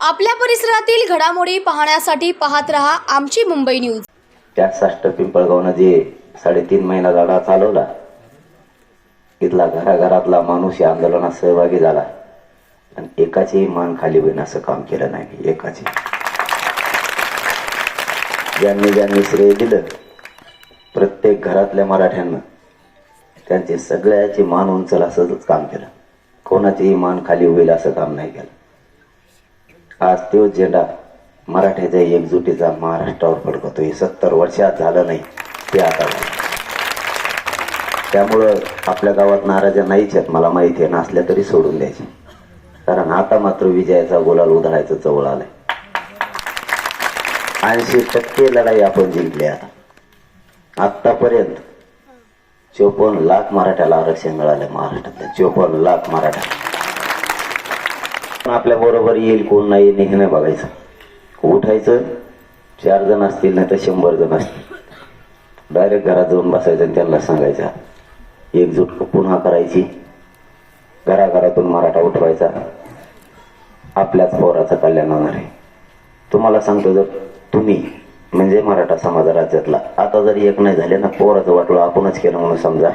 आपल्या परिसरातील घडामोडी पाहण्यासाठी पाहत रहा आमची मुंबई न्यूज. त्यासाठी पिंपळगावनं जे साडेतीन महिना लढा चालवला तिथला घराघरातला माणूस या आंदोलनात सहभागी झाला. आणि एकाची मान खाली होईन असं काम केलं नाही एकाची. ज्यांनी ज्यांनी श्रेय दिलं प्रत्येक घरातल्या मराठ्यांना त्यांचे सगळ्याची मान उंचल असंच काम केलं. कोणाचीही मान खाली होईल असं काम नाही केलं. आज तो झेंडा मराठ्याच्या एकजुटीचा महाराष्ट्रावर फडकतो हे सत्तर वर्षात झालं नाही ते आता त्यामुळं आपल्या गावात नाराजा नाहीच आहेत. मला माहिती आहे. नसल्या तरी सोडून द्यायचे. कारण आता मात्र विजयाचा गोलाल उधळायचं जवळ आलाय. ऐंशी टक्के लढाई आपण जिंकली आता. आतापर्यंत चोपन्न लाख मराठ्याला आरक्षण मिळालं महाराष्ट्रात चोपन्न लाख मराठा. आपल्या बरोबर येईल कोण नाही येईल हे नाही बघायचं. उठायचं चार जण असतील नाही तर शंभर जण असतील. डायरेक्ट घरात जाऊन बसायचं आणि त्यांना सांगायचं. एकजूट पुन्हा करायची. घराघरातून मराठा उठवायचा. आपल्याच पोराचं कल्याण होणार आहे. तुम्हाला सांगतो जर तुम्ही म्हणजे मराठा समाज राज्यातला आता जरी एक नाही झाले ना पोराचं वाटलं आपणच केलं म्हणून समजा.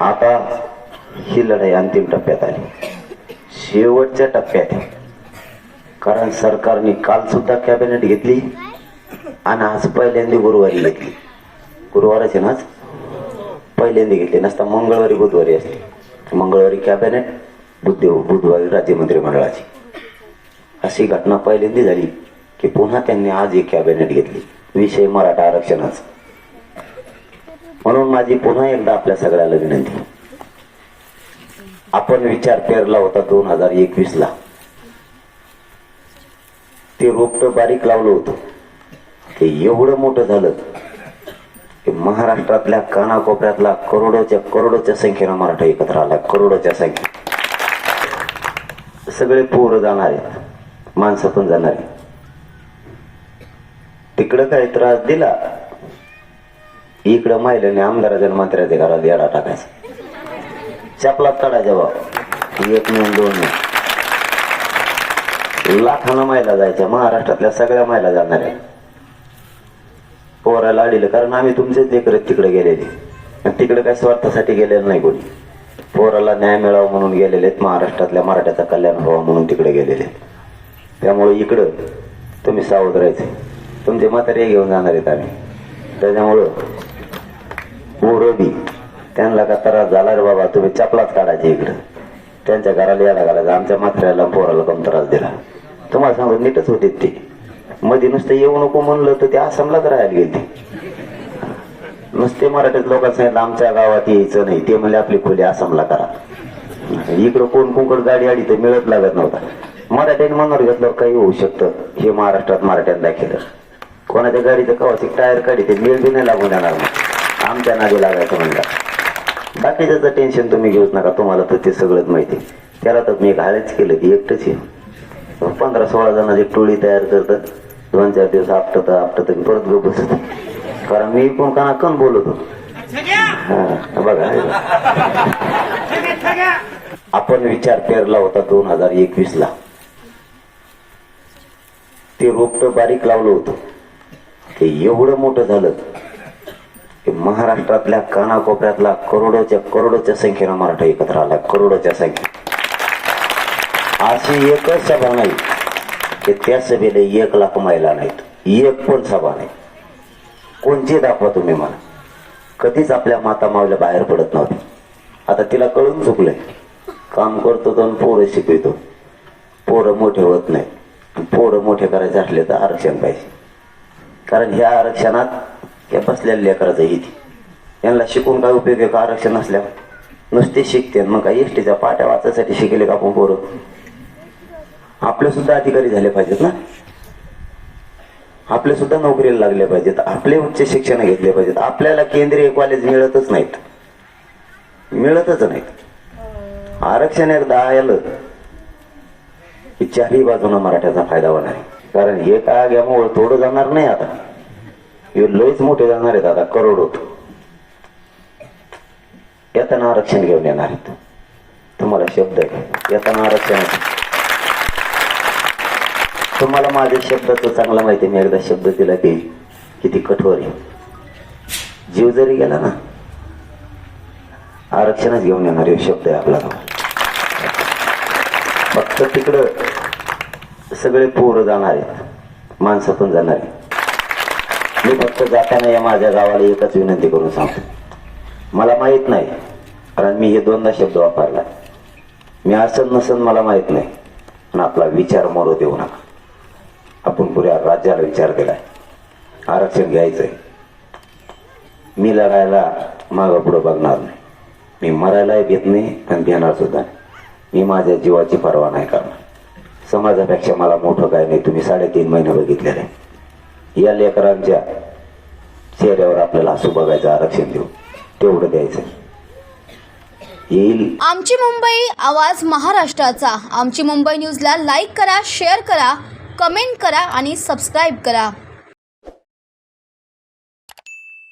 आता ही लढाई अंतिम टप्प्यात आली. शेवटच्या टप्प्यात. आहे. कारण सरकारने काल सुद्धा कॅबिनेट घेतली आणि आज पहिल्यांदा गुरुवारी घेतली. गुरुवारच आहे ना पहिल्यांदा घेतली. नसता मंगळवारी बुधवारी असते मंगळवारी कॅबिनेट बुद्ध बुधवारी राज्य मंत्रिमंडळाची अशी घटना पहिल्यांदा झाली की पुन्हा त्यांनी आज एक कॅबिनेट घेतली. विषय मराठा आरक्षणाचा. म्हणून माझी पुन्हा एकदा आपल्या सगळ्याला विनंती. आपण विचार पेरला होता दोन हजार एकवीस ला. ते रोपट बारीक लावलं होतं. ते एवढं मोठं झालं की महाराष्ट्रातल्या कानाकोपऱ्यातला करोडोच्या करोडोच्या संख्येनं मराठा एकत्र आला. करोडोच्या संख्ये सगळे पोरं जाणार आहेत. माणसं पण जाणार. आहे तिकडं काय त्रास दिला इकडं महिलांनी आमदाराच्या आणि मंत्र्याच्या घरात येडा टाकायचा. चपलात काढायच्या बाबा एक नेम दोन नेम लाखानं महिला जायच्या महाराष्ट्रातल्या सगळ्या महिला जाणार आहे पोराला अडीलं कारण आम्ही तुमचेच लेकर तिकडे गेलेले. आणि तिकडे काय स्वार्थासाठी गेलेलं नाही कोणी. पोराला न्याय मिळावा म्हणून गेलेले आहेत महाराष्ट्रातल्या मराठ्याचा कल्याण व्हावा म्हणून तिकडे गेलेले आहेत. त्यामुळे इकडं तुम्ही सावध राहायचे तुमचे म्हातारे घेऊन जाणार आहेत आम्ही. त्याच्यामुळं ओरबी त्यांना का त्रास झाला रे बाबा तुम्ही चपलाच काढायचे इकडं. त्यांच्या घराला यायला घालायचं आमच्या म्हाताऱ्याला पोराला कम त्रास दिला. तुम्हाला सांगू नीटच होते ते. मध्ये नुसतं येऊ नको म्हणलं तर ते आसामलाच राहायला गेले. नुसते मराठीत लोकांना सांगितलं आमच्या गावात यायचं नाही. ते म्हणजे आपली खोली आसामला करा. इकडं कोण कुंकड गाडी आली तर मिळत लागत नव्हता. मराठ्यांनी मनावर घेतल्यावर काही होऊ शकतं. हे महाराष्ट्रात मराठ्यांना केलं. कोणाच्या गाडीचं कवाची टायर काढी ते मिळ बी नाही लागून देणार मग. आमच्या नादी लागायचं म्हणलं बाकीच्याचं टेन्शन तुम्ही घेऊच नका तुम्हाला तर ते सगळंच माहिती. त्याला तर मी घालच केलं की एकटंच आहे. पंधरा सोळा जणांची टोळी तयार करतात. दोन चार दिवस आपटत आपटत आणि परत गप बसत कारण मी पण काना कण बोलतो हा, बघा. आपण विचार पेरला होता दोन हजार एकवीस ला ते रोपट बारीक लावलं होतं. ते एवढं मोठं झालं की महाराष्ट्रातल्या कानाकोपऱ्यातला करोडोच्या करोडोच्या संख्येनं मराठा एकत्र आला करोडोच्या संख्येत अशी एकच सभा नाही की त्या सभेला एक लाख महिला नाहीत एक पण सभा नाही. कोणची दाखवा तुम्ही मला? कधीच आपल्या माता मावल्या बाहेर पडत नव्हती आता तिला कळून चुकलंय. काम करतो तर पोरं शिकवितो. पोरं मोठे होत नाही पोरं मोठे करायचे असले तर आरक्षण पाहिजे. कारण ह्या आरक्षणात या बसलेल्या लेकराचं हित यांना शिकून काय उपयोग आहे का आरक्षण असल्यावर नुसते शिकते मग काय एसटीच्या पाट्या वाचायसाठी शिकले का आपण पोरं? आपले सुद्धा अधिकारी झाले पाहिजेत ना? आपले सुद्धा नोकरीला लागले पाहिजेत. आपले उच्च शिक्षण घेतले पाहिजेत. आपल्याला केंद्रीय कॉलेज मिळतच नाहीत. मिळतच नाहीत. आरक्षण एकदा आलं की चारही बाजूनं मराठ्याचा फायदा होणार आहे. कारण हे काय घ्यामुळं थोडं जाणार नाही आता? हे लयच मोठे जाणार आहेत आता करोडोत येताना आरक्षण घेऊन येणार आहेत. तुम्हाला शब्द आहे. येताना आरक्षण तुम्हाला माझ्या शब्दाचं चांगला माहिती मी एकदा शब्द दिला की किती कठोर आहे. जीव जरी गेला ना आरक्षणच घेऊन येणार हे शब्द आहे आपला. फक्त तिकडं सगळे पोरं जाणार आहेत. माणसं पण जाणार आहेत. मी फक्त जाताना या माझ्या गावाला एकच विनंती करून सांगतो. मला माहीत नाही कारण मी हे दोनदा शब्द वापरला मी असं नसन मला माहीत नाही पण आपला विचार मरू देऊ नका. आपण पुऱ्या राज्याला विचार केलाय. आरक्षण घ्यायचंय. मी लढायला मागं पुढं बघणार नाही. मी मरायलाही भेट नाही आणि घेणार सुद्धा नाही. मी माझ्या जीवाची पर्वा नाही करणार. समाजापेक्षा मला मोठं काय नाही. तुम्ही साडेतीन महिने बघितलेले. आहे. या लेकरांच्या चेहऱ्यावर आपल्याला हसू बघायचं आरक्षण देऊ तेवढं द्यायचं. येईल. आमची मुंबई आवाज महाराष्ट्राचा. आमची मुंबई न्यूजला लाईक करा शेअर करा कमेंट करा आणि सबस्क्राईब करा.